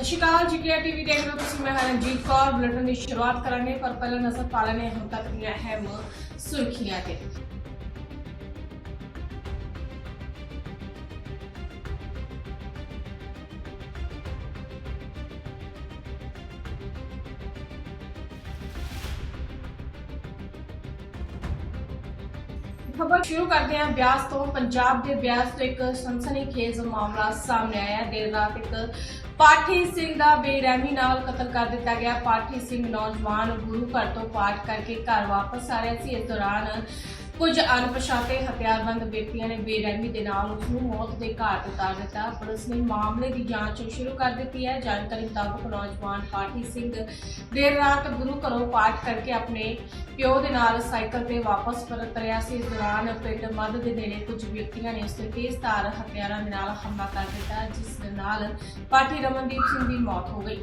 India TV ਦੇਖ ਰਹੇ ਹੋ ਤੁਸੀਂ, ਮੈਂ ਹਾਂ ਰਣਜੀਤ ਕੌਰ। ਬੁਲੇਟਿਨ ਦੀ ਸ਼ੁਰੂਆਤ ਕਰਾਂਗੇ, ਪਰ ਪਹਿਲਾਂ ਨਜ਼ਰ ਪਾ ਲੈਣੇ ਹੁਣ ਤੱਕ ਦੀਆਂ ਅਹਿਮ ਸੁਰਖੀਆਂ ਤੇ ਖਬਰ ਸ਼ੁਰੂ ਕਰਦੇ ਹਾਂ। ਬਿਆਸ ਤੋਂ ਪੰਜਾਬ ਦੇ ਬਿਆਸ ਤੋਂ ਇੱਕ ਸਨਸਨੀਖੇਜ਼ ਮਾਮਲਾ ਸਾਹਮਣੇ ਆਇਆ। ਦੇਰ ਰਾਤ ਇੱਕ ਪਾਠੀ ਸਿੰਘ ਦਾ ਬੇਰਹਿਮੀ ਨਾਲ ਕਤਲ ਕਰ ਦਿੱਤਾ ਗਿਆ। ਪਾਠੀ ਸਿੰਘ ਨੌਜਵਾਨ ਗੁਰੂ ਘਰ ਤੋਂ ਪਾਠ ਕਰਕੇ ਘਰ ਵਾਪਸ ਆ ਰਿਹਾ ਸੀ। ਇਸ ਦੌਰਾਨ ਕੁਝ ਅਣਪਛਾਤੇ ਹਥਿਆਰਬੰਦ ਵਿਅਕਤੀਆਂ ਨੇ ਬੇਰਹਿਮੀ ਦੇ ਨਾਲ ਉਸ ਨੂੰ ਮੌਤ ਦੇ ਘਾਟ ਉਤਾਰ ਦਿੱਤਾ। ਪੁਲਿਸ ਨੇ ਮਾਮਲੇ ਦੀ ਜਾਂਚ ਸ਼ੁਰੂ ਕਰ ਦਿੱਤੀ ਹੈ। ਜਾਣਕਾਰੀ ਮੁਤਾਬਕ ਨੌਜਵਾਨ ਪਾਠੀ ਸਿੰਘ ਦੇਰ ਰਾਤ ਗੁਰੂ ਘਰੋਂ ਪਾਠ ਕਰਕੇ ਆਪਣੇ ਪਿਓ ਦੇ ਨਾਲ ਸਾਈਕਲ ਤੇ ਵਾਪਸ ਪਰਤ ਰਿਹਾ ਸੀ। ਇਸ ਦੌਰਾਨ ਪਿੰਡ ਮੱਧ ਦੇ ਨੇੜੇ ਕੁਝ ਵਿਅਕਤੀਆਂ ਨੇ ਉਸ ਤੇ ਤੇਜ਼ਧਾਰ ਹਥਿਆਰਾਂ ਦੇ ਨਾਲ ਹਮਲਾ ਕਰ ਦਿੱਤਾ, ਜਿਸ ਦੇ ਨਾਲ ਪਾਠੀ ਰਮਨਦੀਪ ਸਿੰਘ ਦੀ ਮੌਤ ਹੋ ਗਈ।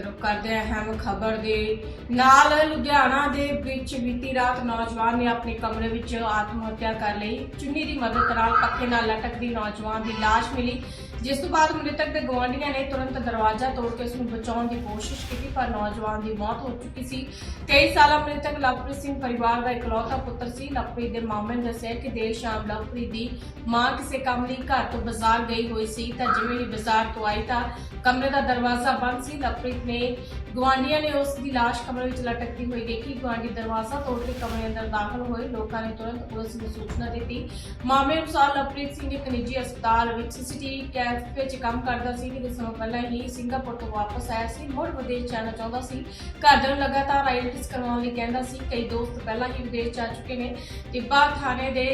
ਕਰਦੇ ਅਹਿਮ ਖਬਰ ਦੇ। ਨਾਲ ਲੁਧਿਆਣਾ ਦੇ ਵਿੱਚ ਬੀਤੀ ਰਾਤ ਨੌਜਵਾਨ ਨੇ ਆਪਣੇ ਕਮਰੇ ਵਿੱਚ ਆਤਮ ਹੱਤਿਆ ਕਰ ਲਈ। ਚੁੰਨੀ ਦੀ ਮਦਦ ਨਾਲ ਪੱਖੇ ਨਾਲ ਲਟਕਦੀ ਨੌਜਵਾਨ ਦੀ ਲਾਸ਼ ਮਿਲੀ। ਜਿਸ ਤੋਂ ਬਾਅਦ ਮ੍ਰਿਤਕ ਦੇ ਗਵਾਂਢੀਆਂ ਨੇ ਤੁਰੰਤ ਦਰਵਾਜ਼ਾ ਤੋੜ ਕੇ ਉਸ ਨੂੰ ਬਚਾਉਣ ਦੀ ਕੋਸ਼ਿਸ਼ ਕੀਤੀ, ਪਰ ਨੌਜਵਾਨ ਦੀ ਮੌਤ ਹੋ ਚੁੱਕੀ ਸੀ। ਕਈ ਸਾਲਾਂ ਮ੍ਰਿਤਕ ਲਵਪ੍ਰੀਤ ਸਿੰਘ ਪਰਿਵਾਰ ਦਾ ਇਕਲੌਤਾ ਪੁੱਤਰ ਸੀ। ਲਵਪ੍ਰੀਤ ਦੇ ਮਾਮੇ ਨੇ ਦੱਸਿਆ ਕਿ ਦੇਰ ਸ਼ਾਮ ਲਵਪ੍ਰੀਤ ਦੀ ਮਾਂ ਕਿਸੇ ਕੰਮ ਲਈ ਘਰ ਤੋਂ ਬਾਜ਼ਾਰ ਗਈ ਹੋਈ ਸੀ। ਤਾਂ ਜਿਵੇਂ ਹੀ ਬਾਜ਼ਾਰ ਤੋਂ ਆਈ ਤਾਂ ਕਮਰੇ ਦਾ ਦਰਵਾਜ਼ਾ ਬੰਦ ਸੀ। ਲਵਪ੍ਰੀਤ ਨੇ ਗਵਾਂਢੀਆਂ ਨੇ ਉਸ ਦੀ ਲਾਸ਼ ਕਮਰੇ ਵਿੱਚ ਲਟਕਦੀ ਹੋਈ ਦੇਖੀ। ਗਵਾਂਢੀ ਦਰਵਾਜ਼ਾ ਤੋੜ ਕੇ ਕਮਰੇ ਅੰਦਰ ਦਾਖਲ ਹੋਏ। ਲੋਕਾਂ ਨੇ ਤੁਰੰਤ ਪੁਲਿਸ ਨੂੰ ਸੂਚਨਾ ਦਿੱਤੀ। ਮਾਮਲੇ ਅਨੁਸਾਰ ਲਵਪ੍ਰੀਤ ਸਿੰਘ ਇੱਕ ਨਿੱਜੀ ਹਸਪਤਾਲ ਵਿੱਚ ਸੀਸੀਟੀਵੀ ਕੈਫੇ 'ਚ ਕੰਮ ਕਰਦਾ ਸੀ ਕਿ ਸਮਾਂ ਪਹਿਲਾਂ ਹੀ ਸਿੰਗਾਪੁਰ ਤੋਂ ਵਾਪਸ ਆਇਆ ਸੀ, ਮੁੜ ਵਿਦੇਸ਼ ਜਾਣਾ ਚਾਹੁੰਦਾ ਸੀ। ਘਰਦਿਆਂ ਨੂੰ ਲਗਾਤਾਰ ਆਈਐਲਟੀਐਸ ਕਰਵਾਉਣ ਲਈ ਕਹਿੰਦਾ ਸੀ, ਕਈ ਦੋਸਤ ਪਹਿਲਾਂ ਹੀ ਵਿਦੇਸ਼ ਜਾ ਚੁੱਕੇ ਨੇ ਟਿੱਬਾ ਥਾਣੇ ਦੇ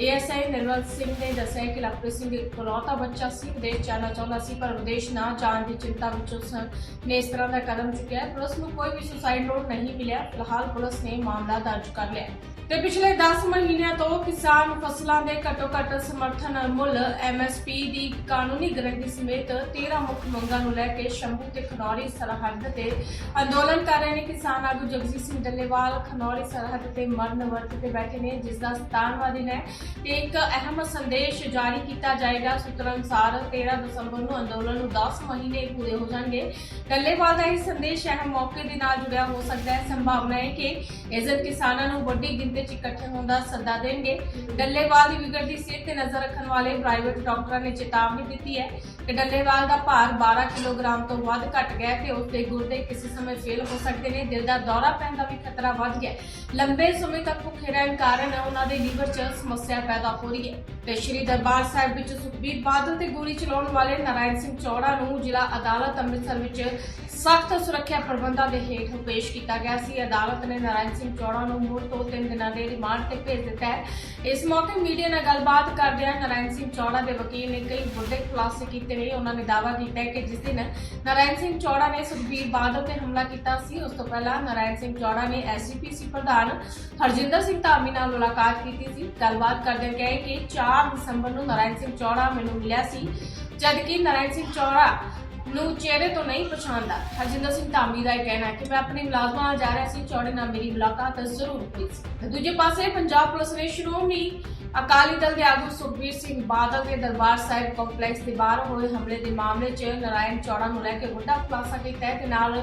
ਏਐਸਆਈ ਨਿਰਮਲ ਸਿੰਘ ਨੇ ਦੱਸਿਆ ਕਿ ਲਵਪ੍ਰੀਤ ਸਿੰਘ ਇਕਲੌਤਾ ਬੱਚਾ ਸੀ, ਵਿਦੇਸ਼ ਜਾਣਾ ਚਾਹੁੰਦਾ ਸੀ, ਪਰ ਵਿਦੇਸ਼ ਨਾ ਜਾਣ ਦੀ ਚਿੰਤਾ ਵਿੱਚ ਉਸ ਨੇ ਇਸ ਤਰ੍ਹਾਂ ਦਾ ਕਦਮ ਚੁੱਕਿਆ ਪੁਲਿਸ ਨੂੰ ਕੋਈ ਵੀ ਸੁਸਾਈਡ ਨੋਟ ਨਹੀਂ ਮਿਲਿਆ। ਫਿਲਹਾਲ ਪੁਲਿਸ ਨੇ ਮਾਮਲਾ ਦਰਜ ਕਰ ਲਿਆ ਤੇ ਪਿਛਲੇ 10 ਮਹੀਨਿਆਂ ਤੋਂ ਕਿਸਾਨ ਫਸਲਾਂ ਦੇ ਘੱਟੋ ਘੱਟ ਸਮਰਥਨ ਮੁੱਲ ਐਮਐਸਪੀ ਦੀ ਕਾਨੂੰਨੀ ਗਰੰਟੀ ਸਮੇਤ 13 ਮੁੱਖ ਮੰਗਾਂ ਨੂੰ ਲੈ ਕੇ ਸ਼ੰਭੂ ਤੇ ਖਨੌਰੀ ਸਰਹੱਦ ਤੇ ਅੰਦੋਲਨ ਕਰ ਰਹੇ ਨੇ ਕਿਸਾਨ ਆਗੂ ਜਗਜੀਤ ਸਿੰਘ ਡੱਲੇਵਾਲ। ਖਨੌਰੀ ਸਰਹੱਦ ਤੇ ਮਰਨ ਵਰਤ ਤੇ ਬੈਠੇ ਨੇ ਜਿਸ ਦਾ 17ਵਾਂ ਦਿਨ ਹੈ ਤੇ ਇੱਕ ਅਹਿਮ ਸੰਦੇਸ਼ ਜਾਰੀ ਕੀਤਾ ਜਾਏਗਾ। ਸੂਤਰਾਂ ਅਨੁਸਾਰ 13 ਦਸੰਬਰ ਨੂੰ ਅੰਦੋਲਨ ਨੂੰ 10 ਮਹੀਨੇ ਪੂਰੇ ਹੋ ਜਾਣਗੇ। ਡੱਲੇਵਾਲ ਦਾ ਇਹ ਸੰਦੇਸ਼ ਅਹਿਮ ਮੌਕੇ ਦੇ ਨਾਲ ਜੁੜਿਆ ਹੋ ਸਕਦਾ ਹੈ। ਸੰਭਾਵਨਾ ਹੈ ਕਿ ਇਸ ਦਿਨ ਕਿਸਾਨਾਂ ਨੂੰ ਵੱਡੀ ਗਿਣਤੀ 'ਚ ਇਕੱਠੇ ਹੋਣ ਦਾ ਸੱਦਾ ਦੇਣਗੇ। ਡੱਲੇਵਾਲ ਦੀ ਵਿਗੜਦੀ ਸਿਹਤ ਤੇ ਨਜ਼ਰ ਰੱਖਣ ਵਾਲੇ ਪ੍ਰਾਈਵੇਟ ਡਾਕਟਰਾਂ ਨੇ ਚੇਤਾਵਨੀ ਦਿੱਤੀ ਹੈ ਕਿ ਡੱਲੇਵਾਲ ਦਾ ਭਾਰ 12 ਕਿਲੋਗ੍ਰਾਮ ਤੋਂ ਵੱਧ ਘਟ ਗਿਆ ਤੇ ਉਸ ਦੇ ਗੁਰਦੇ ਕਿਸੇ ਸਮੇਂ ਫੇਲ ਹੋ ਸਕਦੇ ਨੇ, ਦਿਲ ਦਾ ਦੌਰਾ ਪੈਣ ਦਾ ਵੀ ਖਤਰਾ ਵੱਧ ਗਿਆ ਲੰਬੇ ਸਮੇਂ ਤੱਕ ਭੁੱਖੇ ਰਹਿਣ ਕਾਰਨ ਉਹਨਾਂ ਦੇ ਲੀਵਰ 'ਚ ਸਮੱਸਿਆ ਪੈਦਾ ਹੋ ਰਹੀ ਹੈ। ਤੇ ਸ਼੍ਰੀ ਦਰਬਾਰ ਸਾਹਿਬ ਵਿੱਚ ਸੁਖਬੀਰ ਬਾਦਲ ਤੇ ਗੋਲੀ ਚਲਾਉਣ ਵਾਲੇ ਨਾਰਾਇਣ ਸਿੰਘ ਚੌੜਾ ਨੂੰ ਜ਼ਿਲ੍ਹਾ ਅਦਾਲਤ ਅੰਮ੍ਰਿਤਸਰ ਵਿੱਚ ਸਖਤ ਸੁਰੱਖਿਆ ਪ੍ਰਬੰਧਾਂ ਦੇ ਹੇਠ ਪੇਸ਼ ਕੀਤਾ ਗਿਆ ਸੀ। ਅਦਾਲਤ ਨੇ ਨਾਰਾਇਣ ਸਿੰਘ ਚੌੜਾ ਨੂੰ ਮੁੜ ਤੋਂ 3 ਦਿਨਾਂ ਦੇ ਰਿਮਾਂਡ ਤੇ ਭੇਜ ਦਿੱਤਾ ਹੈ। ਇਸ ਮੌਕੇ ਮੀਡੀਆ ਨਾਲ ਗੱਲਬਾਤ ਕਰਦਿਆਂ ਨਾਰਾਇਣ ਸਿੰਘ ਚੌੜਾ ਦੇ ਵਕੀਲ ਨੇ ਕਈ ਵੱਡੇ ਖੁਲਾਸੇ ਕੀਤੇ ਨੇ ਉਹਨਾਂ ਨੇ ਦਾਅਵਾ ਕੀਤਾ ਹੈ ਕਿ ਜਿਸ ਦਿਨ ਨਾਰਾਇਣ ਸਿੰਘ ਚੌੜਾ ਨੇ ਸੁਖਬੀਰ ਬਾਦਲ ਤੇ ਹਮਲਾ ਕੀਤਾ ਸੀ, ਉਸ ਤੋਂ ਪਹਿਲਾਂ ਨਾਰਾਇਣ ਸਿੰਘ ਚੌੜਾ ਨੇ ਐਸਜੀਪੀਸੀ ਪ੍ਰਧਾਨ ਹਰਜਿੰਦਰ ਸਿੰਘ ਧਾਮੀ ਨਾਲ ਮੁਲਾਕਾਤ ਕੀਤੀ ਸੀ। ਗੱਲਬਾਤ ਕਰਦਿਆਂ ਕਹੇ ਕਿ 4 ਦਸੰਬਰ ਨੂੰ ਨਾਰਾਇਣ ਸਿੰਘ ਚੌੜਾ ਮੈਨੂੰ ਮਿਲਿਆ ਸੀ, ਜਦਕਿ ਨਾਰਾਇਣ ਸਿੰਘ ਚੌੜਾ ਨੂੰ ਚਿਹਰੇ ਤੋਂ ਨਹੀਂ ਪਛਾਣਦਾ। ਹਰਜਿੰਦਰ ਸਿੰਘ ਧਾਮੀ ਦਾ ਇਹ ਕਹਿਣਾ ਹੈ ਕਿ ਮੈਂ ਆਪਣੇ ਮੁਲਾਜ਼ਮਾਂ ਨਾਲ ਜਾ ਰਿਹਾ ਸੀ, ਚੌੜੇ ਨਾਲ ਮੇਰੀ ਮੁਲਾਕਾਤ ਜ਼ਰੂਰ ਹੋਈ ਸੀ। ਤੇ ਦੂਜੇ ਪਾਸੇ ਪੰਜਾਬ ਪੁਲਿਸ ਨੇ ਸ਼੍ਰੋਮਣੀ ਅਕਾਲੀ ਦਲ ਦੇ ਆਗੂ ਸੁਖਬੀਰ ਸਿੰਘ ਬਾਦਲ ਦੇ ਦਰਬਾਰ ਸਾਹਿਬ ਕੰਪਲੈਕਸ ਦੇ ਬਾਹਰ ਹੋਏ ਹਮਲੇ ਦੇ ਮਾਮਲੇ 'ਚ ਨਾਰਾਇਣ ਚੌੜਾ ਨੂੰ ਲੈ ਕੇ ਵੱਡਾ ਖੁਲਾਸਾ ਕੀਤਾ ਹੈ ਤੇ ਨਾਲ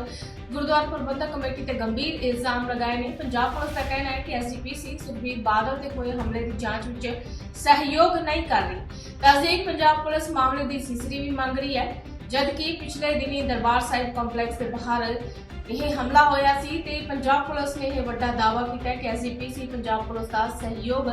ਗੁਰਦੁਆਰਾ ਪ੍ਰਬੰਧਕ ਕਮੇਟੀ ਤੇ ਗੰਭੀਰ ਇਲਜ਼ਾਮ ਲਗਾਏ ਨੇ। ਪੰਜਾਬ ਪੁਲਿਸ ਦਾ ਕਹਿਣਾ ਹੈ ਕਿ ਐਸਜੀਪੀਸੀ ਸੁਖਬੀਰ ਬਾਦਲ ਦੇ ਹੋਏ ਹਮਲੇ ਦੀ ਜਾਂਚ ਵਿੱਚ ਸਹਿਯੋਗ ਨਹੀਂ ਕਰ ਰਹੀ। ਦੱਸਦੇ ਪੰਜਾਬ ਪੁਲਿਸ ਮਾਮਲੇ ਦੀ ਸੀਸਰੀ ਵੀ ਮੰਗ ਰਹੀ ਹੈ। ਜਦਕਿ ਪਿਛਲੇ ਦਿਨੀ ਦਰਬਾਰ ਸਾਹਿਬ ਕੰਪਲੈਕਸ ਦੇ ਬਾਹਰ ਇਹ ਹਮਲਾ ਹੋਇਆ ਸੀ ਤੇ ਪੰਜਾਬ ਪੁਲਿਸ ਨੇ ਇਹ ਵੱਡਾ ਦਾਅਵਾ ਕੀਤਾ ਹੈ ਕਿ ਐਸਜੀਪੀਸੀ ਪੰਜਾਬ ਪੁਲਿਸ ਦਾ ਸਹਿਯੋਗ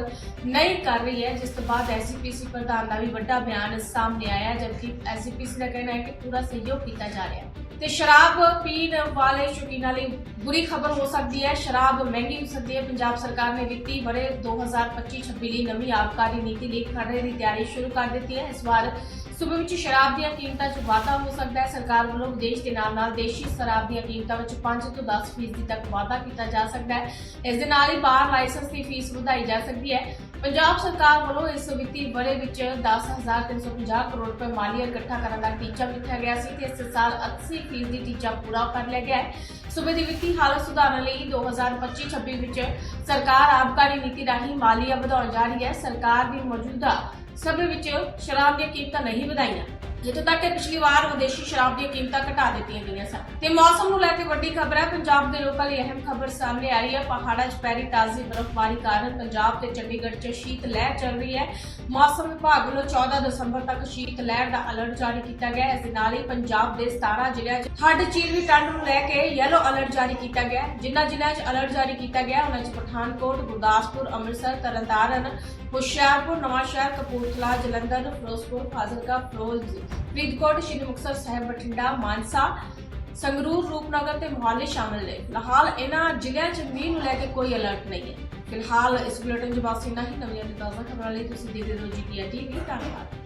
ਨਹੀਂ ਕਰ ਰਹੀ ਹੈ ਜਿਸ ਤੋਂ ਬਾਅਦ ਐਸਜੀਪੀਸੀ ਪ੍ਰਧਾਨ ਦਾ ਵੀ ਵੱਡਾ ਬਿਆਨ ਸਾਹਮਣੇ ਆਇਆ ਹੈ, ਜਦਕਿ ਐਸਜੀਪੀਸੀ ਦਾ ਕਹਿਣਾ ਹੈ ਕਿ ਪੂਰਾ ਸਹਿਯੋਗ ਕੀਤਾ ਜਾ ਰਿਹਾ ਹੈ। ਤੇ ਸ਼ਰਾਬ ਪੀਣ ਵਾਲੇ ਸ਼ੌਕੀਨਾਂ ਲਈ ਬੁਰੀ ਖਬਰ ਹੋ ਸਕਦੀ ਹੈ। ਸ਼ਰਾਬ ਮਹਿੰਗੀ ਹੋ ਸਕਦੀ ਹੈ। ਪੰਜਾਬ ਸਰਕਾਰ ਨੇ ਵਿੱਤੀ ਬਰੇ 2025-26 ਲਈ ਨਵੀਂ ਆਬਕਾਰੀ ਨੀਤੀ ਲਈ ਖਰੜੇ ਦੀ ਤਿਆਰੀ ਸ਼ੁਰੂ ਕਰ ਦਿੱਤੀ ਹੈ। ਇਸ ਵਾਰ ਸੂਬੇ ਵਿੱਚ ਸ਼ਰਾਬ ਦੀਆਂ ਕੀਮਤਾਂ 'ਚ ਵਾਧਾ ਹੋ ਸਕਦਾ ਹੈ। ਸਰਕਾਰ ਵੱਲੋਂ ਵਿਦੇਸ਼ ਦੇ ਨਾਲ ਨਾਲ ਦੇਸ਼ੀ ਸ਼ਰਾਬ ਦੀਆਂ ਕੀਮਤਾਂ ਵਿੱਚ 5 ਤੋਂ 10 ਫੀਸਦੀ ਤੱਕ ਵਾਧਾ ਕੀਤਾ ਜਾ ਸਕਦਾ ਹੈ। ਇਸ ਦੇ ਨਾਲ ਹੀ ਬਾਹਰ ਲਾਇਸੈਂਸ ਦੀ ਫੀਸ ਵਧਾਈ ਜਾ ਸਕਦੀ ਹੈ। ਪੰਜਾਬ ਸਰਕਾਰ ਵੱਲੋਂ ਇਸ ਵਿੱਤੀ ਵਰੇ ਵਿੱਚ 10350 ਕਰੋੜ ਰੁਪਏ ਮਾਲੀਆ ਇਕੱਠਾ ਕਰਨ ਦਾ ਟੀਚਾ ਰੱਖਿਆ ਗਿਆ ਸੀ ਤੇ ਇਸ ਸਾਲ 80 ਫੀਸਦੀ ਟੀਚਾ ਪੂਰਾ ਕਰ ਲਿਆ ਗਿਆ ਹੈ। ਸੂਬੇ ਦੀ ਵਿੱਤੀ ਹਾਲਤ ਸੁਧਾਰਨ ਲਈ 2025-26 ਵਿੱਚ ਸਰਕਾਰ ਆਬਕਾਰੀ ਨੀਤੀ ਰਾਹੀਂ ਮਾਲੀਆ ਵਧਾਉਣ ਜਾ ਰਹੀ ਹੈ। ਸਰਕਾਰ ਦੀ ਮੌਜੂਦਾ ਸਮੇਂ ਵਿੱਚ ਸ਼ਰਾਬ ਦੀਆਂ ਕੀਮਤਾਂ ਨਹੀਂ ਵਧਾਈਆਂ। ਜਿੱਥੋਂ ਤੱਕ ਕਿ ਪਿਛਲੀ ਵਾਰ ਵਿਦੇਸ਼ੀ ਸ਼ਰਾਬ ਦੀਆਂ ਕੀਮਤਾਂ ਘਟਾ ਦਿੱਤੀਆਂ ਗਈਆਂ ਸਨ। ਤੇ ਮੌਸਮ ਨੂੰ ਲੈ ਕੇ ਵੱਡੀ ਖਬਰ ਹੈ, ਪੰਜਾਬ ਦੇ ਲੋਕਾਂ ਲਈ ਅਹਿਮ ਖਬਰ ਸਾਹਮਣੇ ਆ ਰਹੀ ਹੈ। ਪਹਾੜਾਂ 'ਚ ਪੈਰੀ ਤਾਜ਼ੀ ਬਰਫ਼ਬਾਰੀ ਕਾਰਨ ਪੰਜਾਬ ਤੇ ਚੰਡੀਗੜ੍ਹ 'ਚ ਸ਼ੀਤ ਲਹਿਰ ਚੱਲ ਰਹੀ ਹੈ। ਮੌਸਮ ਵਿਭਾਗ ਵੱਲੋਂ 14 ਦਸੰਬਰ ਤੱਕ ਸ਼ੀਤ ਲਹਿਰ ਦਾ ਅਲਰਟ ਜਾਰੀ ਕੀਤਾ ਗਿਆ ਹੈ। ਇਸ ਦੇ ਨਾਲ ਹੀ ਪੰਜਾਬ ਦੇ 17 ਜ਼ਿਲ੍ਹਿਆਂ 'ਚ ਹੱਡ ਚੀਰਵੀ ਠੰਡ ਨੂੰ ਲੈ ਕੇ ਯੈਲੋ ਅਲਰਟ ਜਾਰੀ ਕੀਤਾ ਗਿਆ ਹੈ। ਜਿਨ੍ਹਾਂ ਜ਼ਿਲ੍ਹਿਆਂ 'ਚ ਅਲਰਟ ਜਾਰੀ ਕੀਤਾ ਗਿਆ ਉਹਨਾਂ 'ਚ ਪਠਾਨਕੋਟ, ਗੁਰਦਾਸਪੁਰ, ਅੰਮ੍ਰਿਤਸਰ, ਤਰਨਤਾਰਨ, ਹੁਸ਼ਿਆਰਪੁਰ, ਨਵਾਂਸ਼ਹਿਰ, ਕਪੂਰਥਲਾ, ਜਲੰਧਰ, ਫਿਰੋਜ਼ਪੁਰ, ਫਾਜ਼ਿਲਕਾ ਫਿਰੋਜ਼ ਫਰੀਦਕੋਟ ਸ਼੍ਰੀ ਮੁਕਤਸਰ ਸਾਹਿਬ ਬਠਿੰਡਾ ਮਾਨਸਾ ਸੰਗਰੂਰ, ਰੂਪਨਗਰ ਤੇ ਮੋਹਾਲੀ ਸ਼ਾਮਲ ਨੇ। ਫਿਲਹਾਲ ਇਹਨਾਂ ਜ਼ਿਲ੍ਹਿਆਂ 'ਚ ਮੀਂਹ ਨੂੰ ਲੈ ਕੇ ਕੋਈ ਅਲਰਟ ਨਹੀਂ ਹੈ। ਫਿਲਹਾਲ ਇਸ ਬੁਲੇਟਿਨ 'ਚ ਬਸ ਇੰਨਾ ਹੀ। ਨਵੀਆਂ ਤੇ ਤਾਜ਼ਾ ਖਬਰਾਂ ਲਈ ਤੁਸੀਂ ਦੇਖਦੇ ਰਹੋ ਜੀ ਟੀਵੀ ਧੰਨਵਾਦ।